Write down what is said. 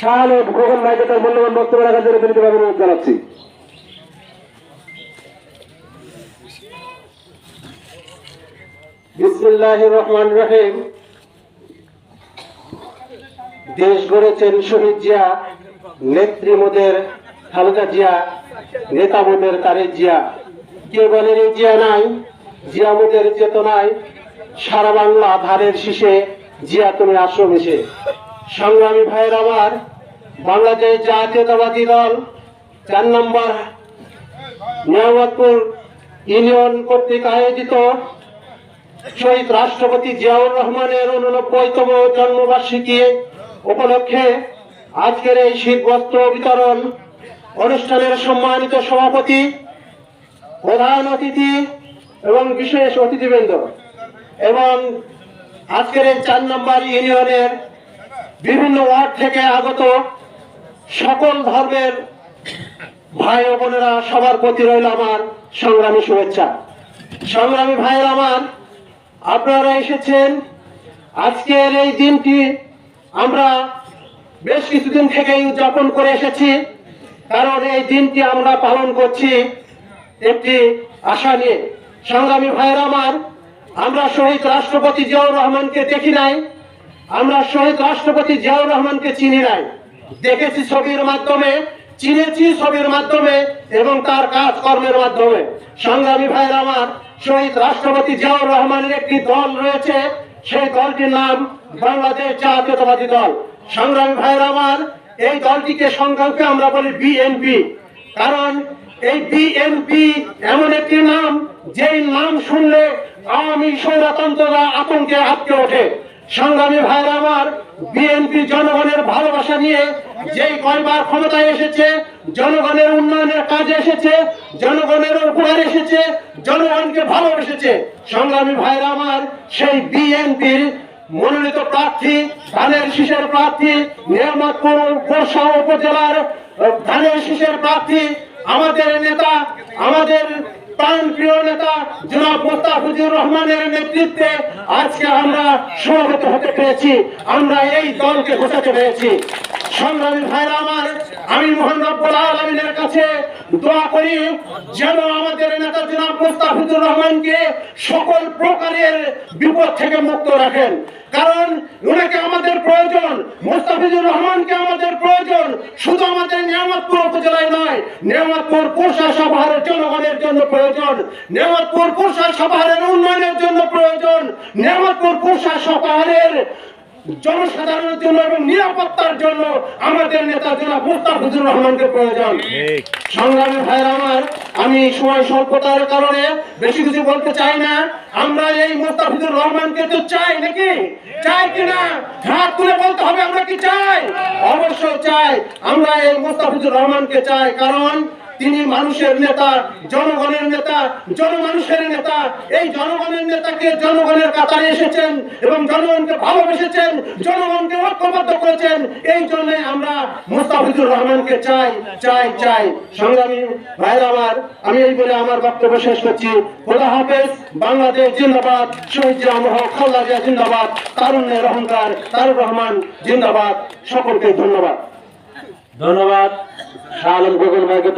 তার মূল্যবান বক্তব্য রাখার জন্য বিনীতভাবে অনুরোধ জানাচ্ছি। রহমান রহিম। দেশ গড়েছেন শহীদ জিয়া, নেত্রী মোদের খালেদা জিয়া, নেতা মোদের তারেক জিয়া। কে বলেন এই জিয়া নাই, জিয়া মোদের চেতনায় সারা বাংলা ধারের শীষে জিয়া তুমি আসো মিশে। সংগ্রামী ভাইয়ের আমার বাংলাদেশ জাতীয়তাবাদী দল চার নম্বর নিয়ামতপুর ইউনিয়ন কর্তৃক আয়োজিত শহীদ রাষ্ট্রপতি জিয়াউর রহমানের উননব্বইতম জন্মবার্ষিকী উপলক্ষে আজকের এই শীত বস্ত্র বিতরণ অনুষ্ঠানের সম্মানিত সভাপতি, প্রধান অতিথি এবং বিশেষ অতিথিবৃন্দ। এবং আজকের এই চার নম্বর ইউনিয়নের বিভিন্ন ওয়ার্ড থেকে আগত সকল ধর্মের ভাই ও বোনেরা সবার প্রতি রইল আমার সংগ্রামী শুভেচ্ছা। সংগ্রামী ভাইয়ের আমার, আপনারা এসেছেন। আজকের এই দিনটি আমরা বেশ কিছুদিন থেকেই উদযাপন করে এসেছি। কারণ এই দিনটি আমরা পালন করছি একটি আশা নিয়ে। সংগ্রামী ভাইয়ের আমার, আমরা শহীদ রাষ্ট্রপতি জিয়াউর রহমানকে দেখি নাই। আমরা শহীদ রাষ্ট্রপতি জিয়াউর রহমানকে চিনি নাই। দেখেছি ছবির মাধ্যমে, চিনেছি ছবির মাধ্যমে এবং তার কাজকর্মের মাধ্যমে। সংগ্রামী ভাইয়ের আমার, শহীদ রাষ্ট্রপতি জিয়াউর রহমানের একটি দল রয়েছে, সেই দলটির নাম বাংলাদেশ জাতীয়তাবাদী দল। সংগ্রামী ভাইয়ের আমার, এই দলটিকে সংগ্রামকে আমরা বলি বিএনপি কারণ এই বিএনপি এমন একটি নাম, যেই নাম শুনলে আওয়ামী স্বৈরতন্ত্ররা আতঙ্কে আটকে ওঠে। সংগ্রামী ভাইয়ের আমার বিএনপি জনগণের ভালোবাসা নিয়ে যেই কয়বার ক্ষমতায় এসেছে, জনগণের উন্নয়নের কাজে এসেছে, জনগণের উপহার এসেছে, জনগণকে ভালোবেসেছে। সংগ্রামী ভাইয়ের আমার সেই বিএনপির মনোনীত প্রার্থী, ধানের শীষের প্রার্থী, নিয়ামতপুর উপজেলার ধানের শীষের প্রার্থী, আমাদের নেতা, আমাদের প্রাণ প্রিয় নেতা জনাব মোস্তাফিজুর রহমানের নেতৃত্বে আজকে আমরা সমাগত হতে পেরেছি। আমরা এই দলকে ঘোষাতে পেরেছি সংগ্রামী ভাইরা আমার, আমি মোহন রব্বুল আলমিনের কাছে দোয়া করি, যেন আমাদের নেতা জনাব মোস্তাফিজুর রহমানকে সকল প্রকারের বিপদ থেকে মুক্ত রাখেন। কারণ ওনাকে আমাদের প্রয়োজন, মোস্তাফিজুর রহমানকে আমাদের প্রয়োজন, শুধু আমাদের নিয়ামতপুর উপজেলায় নয়, নিয়ামতপুর পোষা সভার জনগণের জন্য প্রয়োজন, নিয়ামতপুর পোষা সভার উন্নয়নের জন্য প্রয়োজন, নিয়ামতপুর পোষা সভারের জনসাধারণের জন্য এবং নিরাপত্তার জন্য আমাদের নেতা জনাব মুস্তাফিজুর রহমানকে প্রয়োজন। সংগ্রামী ভাইয়ের আমার আমি সময় স্বল্পতার কারণে বেশি কিছু বলতে চাই না। আমরা এই মুস্তাফিজুর রহমানকে তো চাই নাকি? চাই কিনা হাত তুলে বলতে হবে আমরা কি চাই? অবশ্যই চাই। আমরা এই মুস্তাফিজুর রহমানকে চাই। কারণ তিনি মানুষের নেতা, জনগণের নেতা, জনমানুষের নেতা। এই জনগণের নেতাকে জনগণের কাতারে এসেছেন এবং জনগণকে ভালোবেসেছেন, জনগণকে ঐক্যবদ্ধ করেছেন। এই জন্য আমরা মুস্তাফিজুর রহমানকে চাই চাই চাই। সংগ্রামী ভাইয়ের আমার, আমি এই বলে আমার বক্তব্য শেষ করছি। খোদা হাফেজ, বাংলাদেশ জিন্দাবাদ, শহীদ জামহ খাল্লা জিয়া জিন্দাবাদ তারুণ্যের অহংকার তারুর রহমান জিন্দাবাদ। সকলকে ধন্যবাদ। ধন্যবাদ। শাহ আলম গোগল ভাইকে